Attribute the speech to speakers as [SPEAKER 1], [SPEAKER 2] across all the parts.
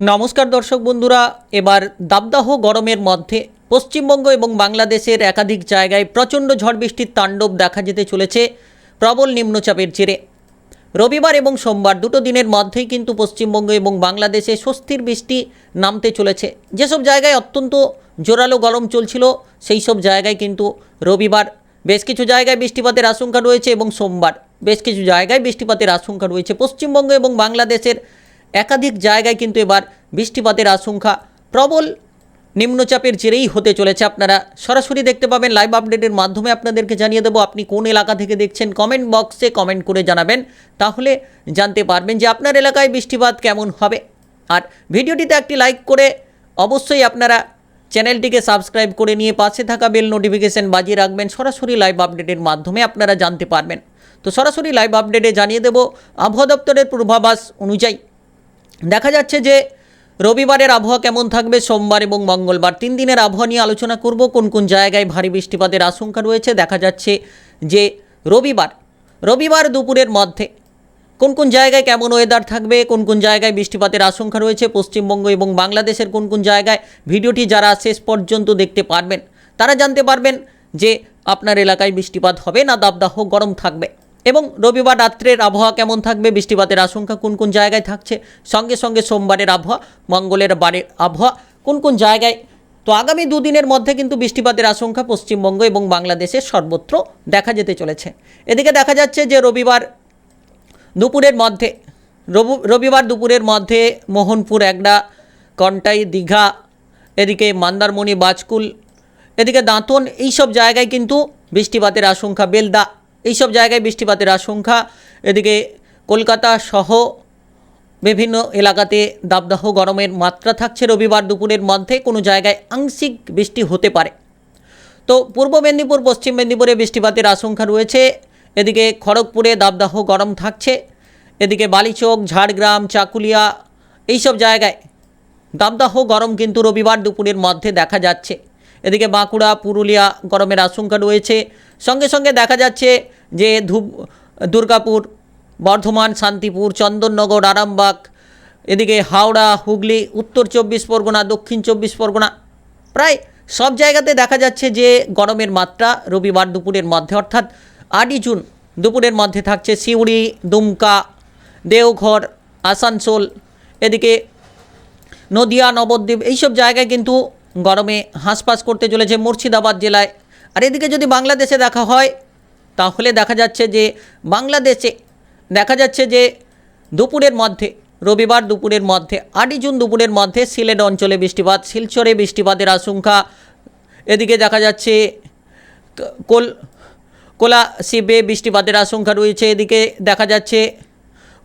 [SPEAKER 1] নমস্কার দর্শক বন্ধুরা, এবার দাবদাহ গরমের মধ্যে পশ্চিমবঙ্গ এবং বাংলাদেশের একাধিক জায়গায় প্রচণ্ড ঝড় বৃষ্টির তাণ্ডব দেখা যেতে চলেছে প্রবল নিম্নচাপের জেরে। রবিবার এবং সোমবার দুটো দিনের মধ্যেই কিন্তু পশ্চিমবঙ্গ এবং বাংলাদেশে স্বস্তির বৃষ্টি নামতে চলেছে। যেসব জায়গায় অত্যন্ত জোরালো গরম চলছিল, সেই সব জায়গায় কিন্তু রবিবার বেশ কিছু জায়গায় বৃষ্টিপাতের আশঙ্কা রয়েছে এবং সোমবার বেশ কিছু জায়গায় বৃষ্টিপাতের আশঙ্কা রয়েছে। পশ্চিমবঙ্গ এবং বাংলাদেশের একাধিক জায়গায় কিন্তু এবার বৃষ্টিপাতের আশঙ্কা। প্রবল নিম্নচাপের জেরেই হতে চলেছে আপনারা। সরাসরি দেখতে পাবেন লাইভ আপডেটের মাধ্যমে আপনাদেরকে জানিয়ে দেবো আপনি কোন এলাকা থেকে দেখছেন। কমেন্ট বক্সে কমেন্ট করে জানাবেন। তাহলে জানতে পারবেন যে আপনার এলাকায় বৃষ্টিপাত কেমন হবে। আর ভিডিওটিতে একটি লাইক করে অবশ্যই আপনারা চ্যানেলটিকে সাবস্ক্রাইব করে নিয়ে পাশে থাকা বেল নোটিফিকেশন বাজিয়ে রাখবেন। সরাসরি লাইভ আপডেটের মাধ্যমে আপনারা জানতে পারবেন। তো সরাসরি লাইভ আপডেটে জানিয়ে দেব, আবহাওয়া দপ্তরের পূর্বাভাস অনুযায়ী দেখা যাচ্ছে যে রবিবারের আবহাওয়া কেমন থাকবে? সোমবার এবং মঙ্গলবার। তিন দিনের আবহাওয়া নিয়ে আলোচনা করব। কোন কোন জায়গায় ভারী বৃষ্টিপাতের আশঙ্কা রয়েছে? দেখা যাচ্ছে যে রবিবার রবিবার দুপুরের মধ্যে কোন কোন জায়গায় কেমন ওয়েদার থাকবে? কোন কোন জায়গায় বৃষ্টিপাতের আশঙ্কা রয়েছে? পশ্চিমবঙ্গ এবং বাংলাদেশের কোন কোন জায়গায়? ভিডিওটি যারা শেষ পর্যন্ত দেখতে পারবেন, তারা জানতে পারবেন যে আপনার এলাকায় বৃষ্টিপাত হবে না, দাবদাহ গরম থাকবে। এবং রবিবার রাত্রের আবহাওয়া কেমন থাকবে? বৃষ্টিপাতের আশঙ্কা কোন কোন জায়গায় থাকছে? সঙ্গে সঙ্গে সোমবারের আবহাওয়া, মঙ্গলের বারের আবহাওয়া, কোন কোন জায়গায়? তো আগামী দুদিনের মধ্যে কিন্তু বৃষ্টিপাতের আশঙ্কা পশ্চিমবঙ্গ এবং বাংলাদেশের সর্বত্র দেখা যেতে চলেছে। এদিকে দেখা যাচ্ছে যে রবিবার দুপুরের মধ্যে, রবু, রবিবার দুপুরের মধ্যে মোহনপুর, একডা, কন্টাই, দীঘা, এদিকে মন্দারমণি, বাজকুল, এদিকে দাঁতন, এইসব জায়গায় কিন্তু বৃষ্টিপাতের আশঙ্কা, বেলদা এইসব জায়গায় বৃষ্টিপাতের আশঙ্কা। এদিকে কলকাতা সহ বিভিন্ন এলাকাতে দাবদাহ, গরমের মাত্রা থাকছে রবিবার দুপুরের মধ্যে, কোনো জায়গায় আংশিক বৃষ্টি হতে পারে। তো পূর্ব মেদিনীপুর, পশ্চিম মেদিনীপুরে বৃষ্টিপাতের আশঙ্কা রয়েছে। এদিকে খড়গপুরে দাবদাহ, গরম থাকছে। এদিকে বালিচক, ঝাড়গ্রাম, চাকুলিয়া, এইসব জায়গায় দাবদাহ, গরম কিন্তু রবিবার দুপুরের মধ্যে দেখা যাচ্ছে। এদিকে বাঁকুড়া, পুরুলিয়া গরমের আশঙ্কা রয়েছে। সঙ্গে সঙ্গে দেখা যাচ্ছে যে ধূপ, দুর্গাপুর, বর্ধমান, শান্তিপুর, চন্দননগর, আরামবাগ, এদিকে হাওড়া, হুগলি, উত্তর চব্বিশ পরগনা, দক্ষিণ চব্বিশ পরগনা, প্রায় সব জায়গাতে দেখা যাচ্ছে যে গরমের মাত্রা রবিবার দুপুরের মধ্যে, অর্থাৎ আটই জুন দুপুরের মধ্যে থাকছে সিউড়ি, দুমকা, দেওঘর, আসানসোল, এদিকে নদিয়া, নবদ্বীপ, এইসব জায়গায় কিন্তু গরমে হাঁসপাস করতে চলেছে মুর্শিদাবাদ জেলায়। আর এদিকে যদি বাংলাদেশে দেখা হয়, তাহলে দেখা যাচ্ছে যে বাংলাদেশে দেখা যাচ্ছে যে দুপুরের মধ্যে, রবিবার দুপুরের মধ্যে, আটই জুন দুপুরের মধ্যে সিলেট অঞ্চলে বৃষ্টিপাত, শিলচরে বৃষ্টিপাতের আশঙ্কা। এদিকে দেখা যাচ্ছে কোল কোলা শিবে বৃষ্টিপাতের আশঙ্কা রয়েছে। এদিকে দেখা যাচ্ছে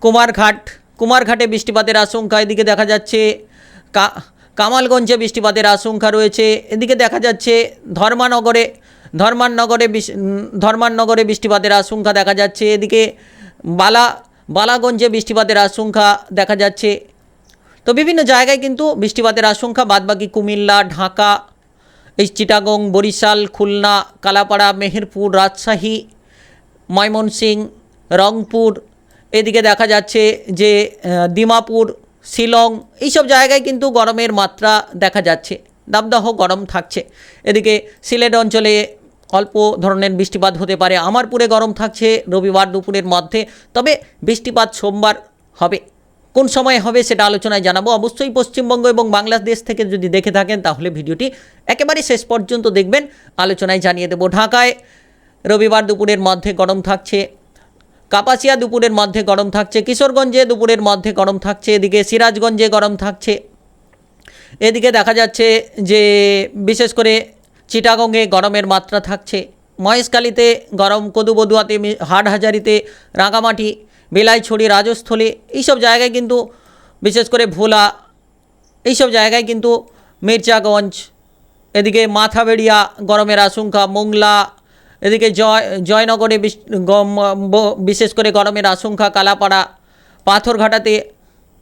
[SPEAKER 1] কুমারঘাট, কুমারঘাটে বৃষ্টিপাতের আশঙ্কা। এদিকে দেখা যাচ্ছে কা কামালগঞ্জে বৃষ্টিপাতের আশঙ্কা রয়েছে। এদিকে দেখা যাচ্ছে ধর্মানগরে ধর্মাননগরে ধর্মাননগরে বৃষ্টিপাতের আশঙ্কা দেখা যাচ্ছে। এদিকে বালা, বালাগঞ্জে বৃষ্টিপাতের আশঙ্কা দেখা যাচ্ছে। তো বিভিন্ন জায়গায় কিন্তু বৃষ্টিপাতের আশঙ্কা। বাদবাকি কুমিল্লা, ঢাকা, এই চিটাগং, বরিশাল, খুলনা, কালাপাড়া, মেহেরপুর, রাজশাহী ময়মনসিং রংপুর। এদিকে দেখা যাচ্ছে যে দিমাপুর শিলং, এইসব জায়গায় কিন্তু গরমের মাত্রা দেখা যাচ্ছে। দাবদাহ গরম থাকছে। এদিকে সিলেট অঞ্চলে অল্প ধরনের বৃষ্টিপাত হতে পারে। আমারপুরে গরম থাকছে, রবিবার দুপুরের মধ্যে। তবে বৃষ্টিপাত সোমবার হবে। কোন সময় হবে সেটা আলোচনায় জানাব। অবশ্যই পশ্চিমবঙ্গ এবং বাংলাদেশ থেকে যদি দেখে থাকেন, তাহলে ভিডিওটি একেবারে শেষ পর্যন্ত দেখবেন। আলোচনায় জানিয়ে দেবো ঢাকায়। রবিবার দুপুরের মধ্যে গরম থাকছে। কাপাসিয়া দুপুরের মধ্যে গরম থাকছে, কিশোরগঞ্জে দুপুরের মধ্যে গরম থাকছে, এদিকে সিরাজগঞ্জে গরম থাকছে। এদিকে দেখা যাচ্ছে যে, বিশেষ করে চিটাগংয়ে গরমের মাত্রা থাকছে। মহেশকালীতে গরম, কদুবদুয়াতে হাটহাজারিতে রাঙামাটি, বেলাইছড়ি, রাজস্থলী, এইসব জায়গায় কিন্তু, বিশেষ করে ভোলা, এইসব জায়গায় কিন্তু মির্জাগঞ্জ, এদিকে মাথাবেড়িয়া গরমের আশঙ্কা, মোংলা এদিকে জয়, জয়নগরে বিশেষ করে গরমের আশঙ্কা, কালাপাড়া, পাথরঘাটাতে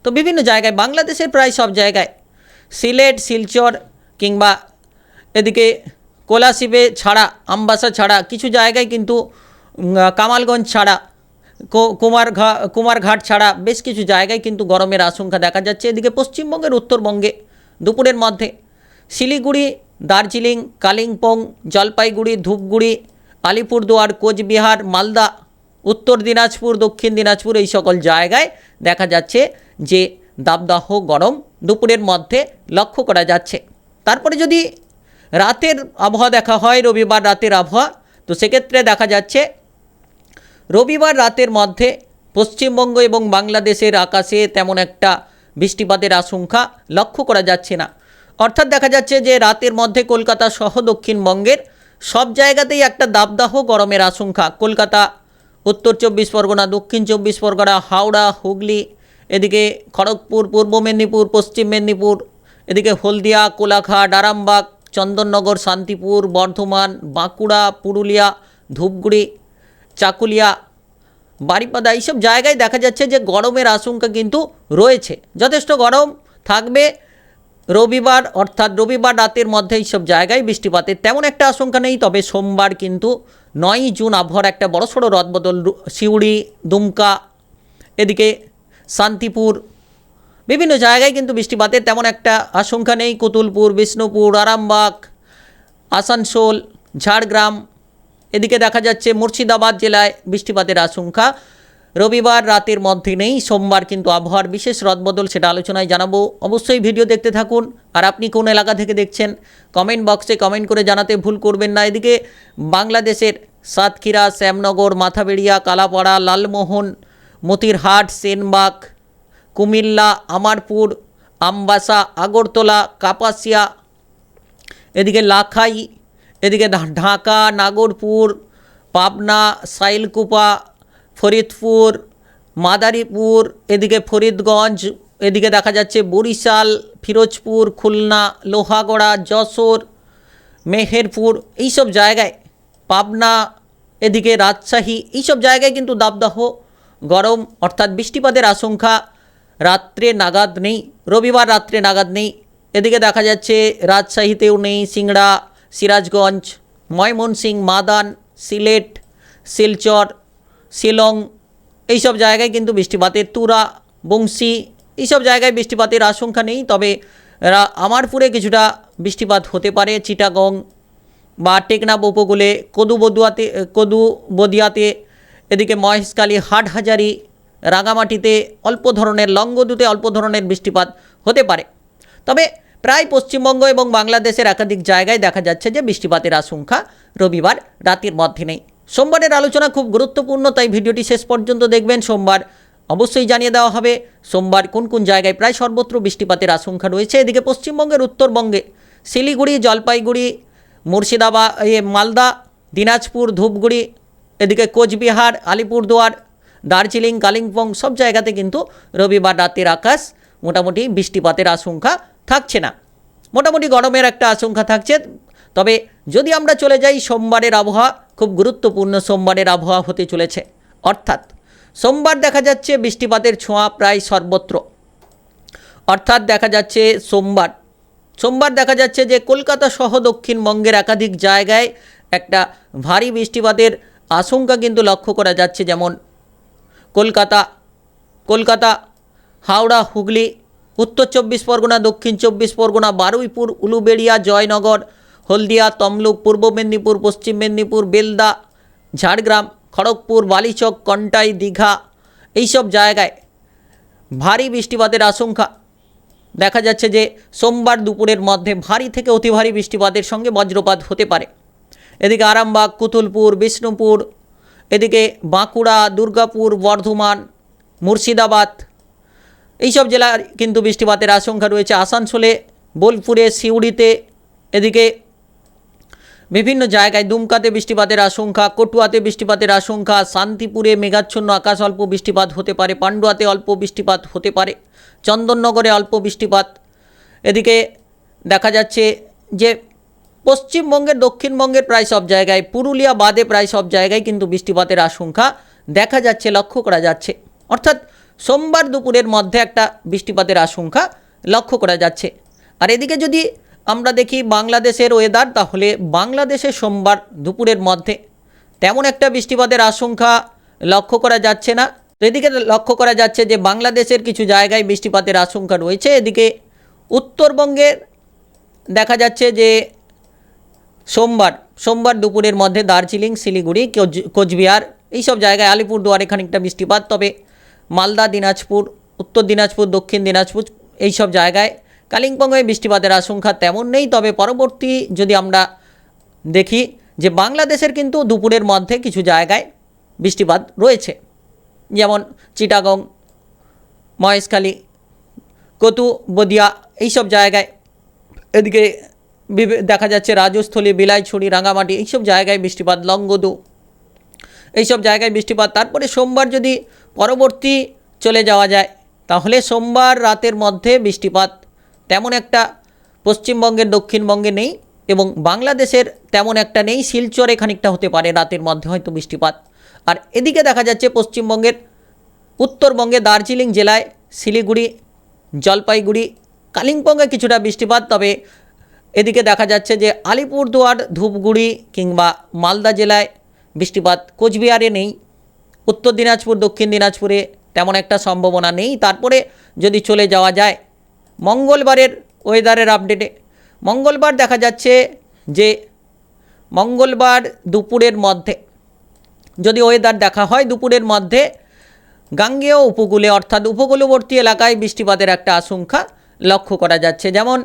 [SPEAKER 1] তো বিভিন্ন জায়গায়, বাংলাদেশের প্রায় সব জায়গায় সিলেট, শিলচর কিংবা এদিকে কোলাশিবে ছাড়া, আমবাসা ছাড়া কিছু জায়গায় কিন্তু কামালগঞ্জ ছাড়া, কো- কুমারঘা, কুমারঘাট ছাড়া বেশ কিছু জায়গায় কিন্তু গরমের আশঙ্কা দেখা যাচ্ছে। এদিকে পশ্চিমবঙ্গের উত্তরবঙ্গে দুপুরের মধ্যে শিলিগুড়ি, দার্জিলিং, কালিম্পং, জলপাইগুড়ি, ধূপগুড়ি আলিপুরদুয়ার, কোচবিহার, মালদা, উত্তর দিনাজপুর, দক্ষিণ দিনাজপুর এই সকল জায়গায় দেখা যাচ্ছে যে দাবদাহ গরম দুপুরের মধ্যে লক্ষ্য করা যাচ্ছে। তারপরে যদি রাতের আবহাওয়া দেখা হয়, রবিবার রাতের আবহাওয়া, তো সেক্ষেত্রে দেখা যাচ্ছে রবিবার রাতের মধ্যে পশ্চিমবঙ্গ এবং বাংলাদেশের আকাশে তেমন একটা বৃষ্টিপাতের আশঙ্কা লক্ষ্য করা যাচ্ছে না। অর্থাৎ দেখা যাচ্ছে যে রাতের মধ্যে কলকাতা সহ দক্ষিণবঙ্গের সব জায়গাতেই একটা দাবদাহ গরমের আশঙ্কা। কলকাতা, উত্তর চব্বিশ পরগনা, দক্ষিণ চব্বিশ পরগনা, হাওড়া, হুগলি, এদিকে খড়গপুর, পূর্ব মেদিনীপুর, পশ্চিম মেদিনীপুর, এদিকে হলদিয়া, কোলাঘাট, আরামবাগ, চন্দননগর, শান্তিপুর, বর্ধমান, বাঁকুড়া, পুরুলিয়া, ধূপগুড়ি, চাকুলিয়া, বারিপাদা, এইসব জায়গায় দেখা যাচ্ছে যে গরমের আশঙ্কা কিন্তু রয়েছে। যথেষ্ট গরম থাকবে রবিবার, অর্থাৎ রবিবার রাতের মধ্যে এইসব জায়গায় বৃষ্টিপাতের তেমন একটা আশঙ্কা নেই, তবে সোমবার কিন্তু নয়ই জুন আবহাওয়ার একটা বড়সড় রদবদল সিউড়ি দুমকা, এদিকে শান্তিপুর, বিভিন্ন জায়গায় কিন্তু বৃষ্টিপাতের তেমন একটা আশঙ্কা নেই, কুতুলপুর, বিষ্ণুপুর, আরামবাগ, আসানসোল, ঝাড়গ্রাম, এদিকে দেখা যাচ্ছে মুর্শিদাবাদ জেলায় বৃষ্টিপাতের আশঙ্কা। রবিবার রাতের মধ্যে নেই, সোমবার কিন্তু আবহাওয়ার বিশেষ রদবদল সেটা আলোচনায় জানাব। অবশ্যই ভিডিও দেখতে থাকুন। আর আপনি কোন এলাকা থেকে দেখছেন, কমেন্ট বক্সে কমেন্ট করে জানাতে ভুল করবেন না। এদিকে বাংলাদেশের সাতক্ষীরা, শ্যামনগর, মাথাবেড়িয়া, কালাপাড়া, লালমোহন, মতিরহাট, সেনবাগ, কুমিল্লা, আমারপুর, আমবাসা, আগরতলা, কাপাসিয়া, এদিকে লাখাই, এদিকে ঢাকা, নাগরপুর, পাবনা, সাইলকুপা ফরিদপুর, মাদারীপুর, এদিকে ফরিদগঞ্জ, এদিকে দেখা যাচ্ছে বরিশাল, ফিরোজপুর, খুলনা, লোহাগড়া, যশোর, মেহেরপুর, এইসব জায়গায়, পাবনা, এদিকে রাজশাহী, এইসব জায়গায় কিন্তু দাবদাহ গরম, অর্থাৎ বৃষ্টিপাতের আশঙ্কা। রাত্রে নাগাদ নেই, রবিবার রাত্রে নাগাদ নেই। এদিকে দেখা যাচ্ছে রাজশাহীতেও নেই, সিংড়া, সিরাজগঞ্জ ময়মনসিং মাদান, সিলেট, শিলচর শিলং, এইসব জায়গায় কিন্তু বৃষ্টিপাতের তুরা, বংশী, এইসব জায়গায় বৃষ্টিপাতের আশঙ্কা নেই। তবে আমারপুরে কিছুটা বৃষ্টিপাত হতে পারে। চিটাগং বা টেকনাফ উপকূলে কদু বদুয়াতে কদু বদিয়াতে এদিকে মহেশখালী, হাটহাজারি, রাঙামাটিতে অল্প ধরনের লঙ্গদুতে অল্প ধরনের বৃষ্টিপাত হতে পারে। তবে প্রায় পশ্চিমবঙ্গ এবং বাংলাদেশের একাধিক জায়গায় দেখা যাচ্ছে যে বৃষ্টিপাতের আশঙ্কা রবিবার রাতের মধ্যে নেই। সোমবারের আলোচনা খুব গুরুত্বপূর্ণ, তাই ভিডিওটি শেষ পর্যন্ত দেখবেন। সোমবার অবশ্যই জানিয়ে দেওয়া হবে, সোমবার কোন কোন জায়গায় প্রায় সর্বত্র বৃষ্টিপাতের আশঙ্কা রয়েছে। এদিকে পশ্চিমবঙ্গের উত্তরবঙ্গে শিলিগুড়ি, জলপাইগুড়ি, মুর্শিদাবাদ মালদা, দিনাজপুর, ধূপগুড়ি, এদিকে কোচবিহার, আলিপুরদুয়ার, দার্জিলিং, কালিম্পং সব জায়গাতে কিন্তু রবিবার রাতের আকাশ মোটামুটি বৃষ্টিপাতের আশঙ্কা থাকছে না। মোটামুটি গরমের একটা আশঙ্কা থাকছে। তবে যদি আমরা চলে যাই সোমবারের আবহাওয়া খুব গুরুত্বপূর্ণ সোমবারের আবহাওয়া হতে চলেছে। অর্থাৎ, সোমবার দেখা যাচ্ছে বৃষ্টিপাতের ছোঁয়া প্রায় সর্বত্র। অর্থাৎ দেখা যাচ্ছে সোমবার সোমবার দেখা যাচ্ছে যে কলকাতা সহ দক্ষিণবঙ্গের একাধিক জায়গায় একটা ভারী বৃষ্টিপাতের আশঙ্কা কিন্তু লক্ষ্য করা যাচ্ছে। যেমন কলকাতা কলকাতা, হাওড়া, হুগলি, উত্তর চব্বিশ পরগনা, দক্ষিণ চব্বিশ পরগনা, বারুইপুর, উলুবেড়িয়া, জয়নগর হলদিয়া, তমলুক, পূর্ব মেদিনীপুর, পশ্চিম মেদিনীপুর, বেলদা, ঝাড়গ্রাম, খড়গপুর, বালিচক, কন্টাই, দীঘা, এইসব জায়গায় ভারী বৃষ্টিপাতের আশঙ্কা। দেখা যাচ্ছে যে সোমবার দুপুরের মধ্যে ভারী থেকে অতি ভারী বৃষ্টিপাতের সঙ্গে বজ্রপাত হতে পারে। এদিকে আরামবাগ, কুতুলপুর, বিষ্ণুপুর, এদিকে বাঁকুড়া, দুর্গাপুর, বর্ধমান, মুর্শিদাবাদ, এইসব জেলার কিন্তু বৃষ্টিপাতের আশঙ্কা রয়েছে। আসানসোলে, বোলপুরে, সিউড়িতে, এদিকে বিভিন্ন জায়গায় দুমকাতে বৃষ্টিপাতের আশঙ্কা, কটুয়াতে বৃষ্টিপাতের আশঙ্কা, শান্তিপুরে মেঘাচ্ছন্ন আকাশ অল্প বৃষ্টিপাত হতে পারে, পান্ডুয়াতে অল্প বৃষ্টিপাত হতে পারে, চন্দননগরে অল্প বৃষ্টিপাত। এদিকে দেখা যাচ্ছে যে পশ্চিমবঙ্গের, দক্ষিণবঙ্গের প্রায় সব জায়গায়, পুরুলিয়া বাদে প্রায় সব জায়গায় কিন্তু বৃষ্টিপাতের আশঙ্কা দেখা যাচ্ছে, লক্ষ্য করা যাচ্ছে। অর্থাৎ সোমবার দুপুরের মধ্যে একটা বৃষ্টিপাতের আশঙ্কা লক্ষ্য করা যাচ্ছে। আর এদিকে যদি আমরা দেখি বাংলাদেশের ওয়েদার তাহলে বাংলাদেশে সোমবার দুপুরের মধ্যে তেমন একটা বৃষ্টিপাতের আশঙ্কা লক্ষ্য করা যাচ্ছে না। তো এদিকে লক্ষ্য করা যাচ্ছে যে বাংলাদেশের কিছু জায়গায় বৃষ্টিপাতের আশঙ্কা রয়েছে। এদিকে উত্তরবঙ্গের দেখা যাচ্ছে যে সোমবার সোমবার দুপুরের মধ্যে দার্জিলিং, শিলিগুড়ি, কোচ- কোচবিহার এইসব জায়গায় আলিপুরদুয়ারে খানিকটা বৃষ্টিপাত। তবে মালদা, দিনাজপুর, উত্তর দিনাজপুর, দক্ষিণ দিনাজপুর এইসব জায়গায় কালিম্পংয়ে বৃষ্টিপাতের আশঙ্কা তেমন নেই, তবে পরবর্তী যদি আমরা দেখি যে বাংলাদেশের কিন্তু দুপুরের মধ্যে কিছু জায়গায় বৃষ্টিপাত রয়েছে। যেমন চিটাগং, মহেশখালী, কতু, বদিয়া এইসব জায়গায় এদিকে দেখা যাচ্ছে রাজস্থলী, বিলাইছড়ি রাঙামাটি এইসব জায়গায় বৃষ্টিপাত লঙ্গদু এইসব জায়গায় বৃষ্টিপাত। তারপরে সোমবার যদি পরবর্তী চলে যাওয়া যায়, তাহলে সোমবার রাতের মধ্যে বৃষ্টিপাত তেমন একটা পশ্চিমবঙ্গের, দক্ষিণবঙ্গে নেই এবং বাংলাদেশের তেমন একটা নেই। শিলচরে খানিকটা হতে পারে, রাতের মধ্যে হয়তো বৃষ্টিপাত। আর এদিকে দেখা যাচ্ছে পশ্চিমবঙ্গের, উত্তরবঙ্গে দার্জিলিং জেলায় শিলিগুড়ি, জলপাইগুড়ি, কালিম্পংয়ে কিছুটা বৃষ্টিপাত। তবে এদিকে দেখা যাচ্ছে যে আলিপুরদুয়ার, ধূপগুড়ি কিংবা মালদা জেলায় বৃষ্টিপাত কোচবিহারে নেই। উত্তর দিনাজপুর, দক্ষিণ দিনাজপুরে তেমন একটা সম্ভাবনা নেই। তারপরে যদি চলে যাওয়া যায় মঙ্গলবারের ওয়েদারের আপডেটে। মঙ্গলবার দেখা যাচ্ছে যে মঙ্গলবার দুপুরের মধ্যে, যদি ওয়েদার দেখা হয় দুপুরের মধ্যে, গাঙ্গেয় উপকূলে অর্থাৎ উপকূলবর্তী এলাকায় বৃষ্টিপাতের একটা আশঙ্কা লক্ষ্য করা যাচ্ছে। যেমন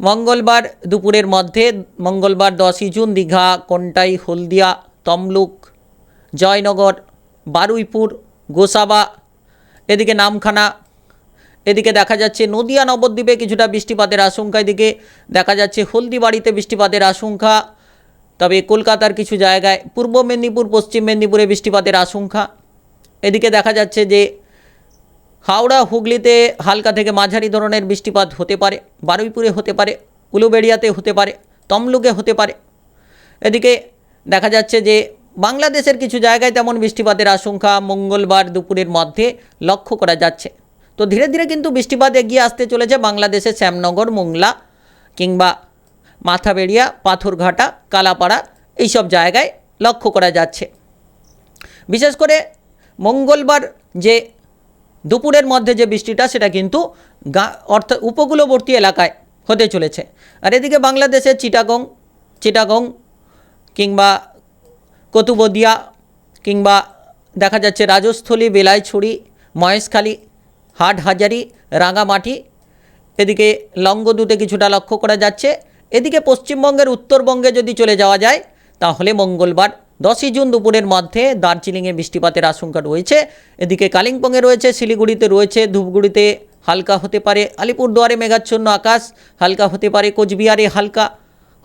[SPEAKER 1] মঙ্গলবার দুপুরের মধ্যে, মঙ্গলবার দশই জুন, দীঘা, কোন্টাই, হলদিয়া, তমলুক, জয়নগর, বারুইপুর, গোসাবা, এদিকে নামখানা এদিকে দেখা যাচ্ছে নদিয়া নবদ্বীপে কিছুটা বৃষ্টিপাতের আশঙ্কা, এদিকে দেখা যাচ্ছে হলদিবাড়িতে বৃষ্টিপাতের আশঙ্কা। তবে কলকাতার কিছু জায়গায় পূর্ব মেদিনীপুর, পশ্চিম মেদিনীপুরে বৃষ্টিপাতের আশঙ্কা। এদিকে দেখা যাচ্ছে যে হাওড়া, হুগলিতে হালকা থেকে মাঝারি ধরনের বৃষ্টিপাত হতে পারে, বারুইপুরে হতে পারে, উলুবেড়িয়াতে হতে পারে, তমলুকে হতে পারে। এদিকে দেখা যাচ্ছে যে বাংলাদেশের কিছু জায়গায় তেমন বৃষ্টিপাতের আশঙ্কা, মঙ্গলবার দুপুরের মধ্যে লক্ষ্য করা যাচ্ছে। তো ধীরে ধীরে কিন্তু বৃষ্টিপাত এগিয়ে আসতে চলেছে বাংলাদেশের শ্যামনগর, মোংলা কিংবা মাথাবেড়িয়া, পাথরঘাটা, কালাপাড়া এইসব জায়গায় লক্ষ্য করা যাচ্ছে। বিশেষ করে মঙ্গলবার যে দুপুরের মধ্যে যে বৃষ্টিটা, সেটা কিন্তু গা অর্থাৎ উপকূলবর্তী এলাকায় হতে চলেছে। আর এদিকে বাংলাদেশের চিটাগং চিটাগং কিংবা কতুবদিয়া কিংবা দেখা যাচ্ছে রাজস্থলী, বেলাইছড়ি, মহেশখালী হাটহাজারি রাঙামাটি। এদিকে লঙ্গদুতে কিছুটা লক্ষ্য করা যাচ্ছে। এদিকে পশ্চিমবঙ্গের উত্তরবঙ্গে যদি চলে যাওয়া যায়, তাহলে মঙ্গলবার দশই জুন দুপুরের মধ্যে দার্জিলিংয়ে বৃষ্টিপাতের আশঙ্কা রয়েছে। এদিকে কালিম্পংয়ে রয়েছে, শিলিগুড়িতে রয়েছে, ধূপগুড়িতে হালকা হতে পারে আলিপুরদুয়ারে মেঘাচ্ছন্ন আকাশ, হালকা হতে পারে কোচবিহারে হালকা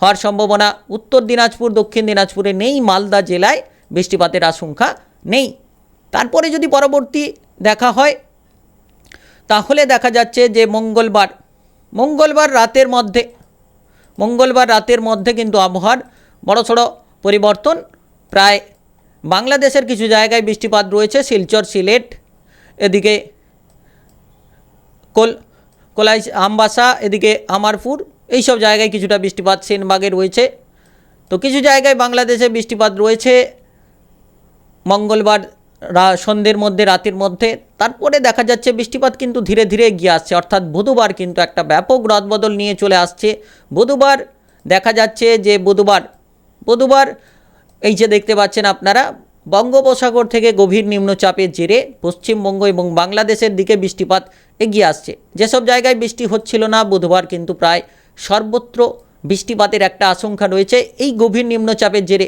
[SPEAKER 1] হওয়ার সম্ভাবনা। উত্তর দিনাজপুর, দক্ষিণ দিনাজপুরে নেই, মালদা জেলায় বৃষ্টিপাতের আশঙ্কা নেই। তারপরে যদি পরবর্তী দেখা হয় তাহলে দেখা যাচ্ছে যে মঙ্গলবার মঙ্গলবার রাতের মধ্যে, মঙ্গলবার রাতের মধ্যে কিন্তু আবহাওয়ার বড়সড় পরিবর্তন। প্রায় বাংলাদেশের কিছু জায়গায় বৃষ্টিপাত রয়েছে, শিলচর, সিলেট, এদিকে কোল কোলাই আমবাসা, এদিকে আমারপুর, এইসব জায়গায় কিছুটা বৃষ্টিপাত সেনবাগে রয়েছে। তো কিছু জায়গায় বাংলাদেশে বৃষ্টিপাত রয়েছে। মঙ্গলবার সন্ধ্যের মধ্যে, রাতের মধ্যে, তারপরে দেখা যাচ্ছে বৃষ্টিপাত কিন্তু ধীরে ধীরে এগিয়ে আসছে। অর্থাৎ বুধবার কিন্তু একটা ব্যাপক রদবদল নিয়ে চলে আসছে। বুধবার দেখা যাচ্ছে যে বুধবার বুধবার, এই যে দেখতে পাচ্ছেন আপনারা, বঙ্গোপসাগর থেকে গভীর নিম্নচাপের জেরে পশ্চিমবঙ্গ এবং বাংলাদেশের দিকে বৃষ্টিপাত এগিয়ে আসছে। যেসব জায়গায় বৃষ্টি হচ্ছিল না, বুধবার কিন্তু প্রায় সর্বত্র বৃষ্টিপাতের একটা আশঙ্কা রয়েছে। এই গভীর নিম্নচাপের জেরে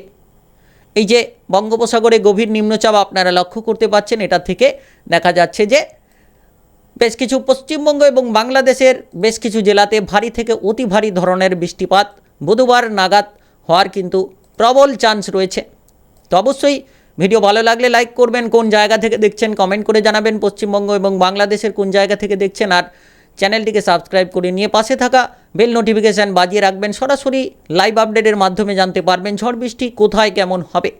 [SPEAKER 1] এই যে বঙ্গোপসাগরে গভীর নিম্নচাপ আপনারা লক্ষ্য করতে পাচ্ছেন, এটা থেকে দেখা যাচ্ছে যে বেশ কিছু পশ্চিমবঙ্গ এবং বাংলাদেশের বেশ কিছু জেলাতে ভারী থেকে অতি ভারী ধরনের বৃষ্টিপাত, বুধবার নাগাদ হওয়ার কিন্তু প্রবল চান্স রয়েছে। তো অবশ্যই ভিডিও ভালো লাগলে লাইক করবেন, কোন জায়গা থেকে দেখছেন কমেন্ট করে জানাবেন, পশ্চিমবঙ্গ এবং বাংলাদেশের কোন জায়গা থেকে দেখছেন, আর চ্যানেলটিকে সাবস্ক্রাইব করে নিয়ে পাশে থাকা বেল নোটিফিকেশান বাজিয়ে রাখবেন। সরাসরি লাইভ আপডেটের মাধ্যমে জানতে পারবেন ঝড় বৃষ্টি কোথায়, কেমন হবে।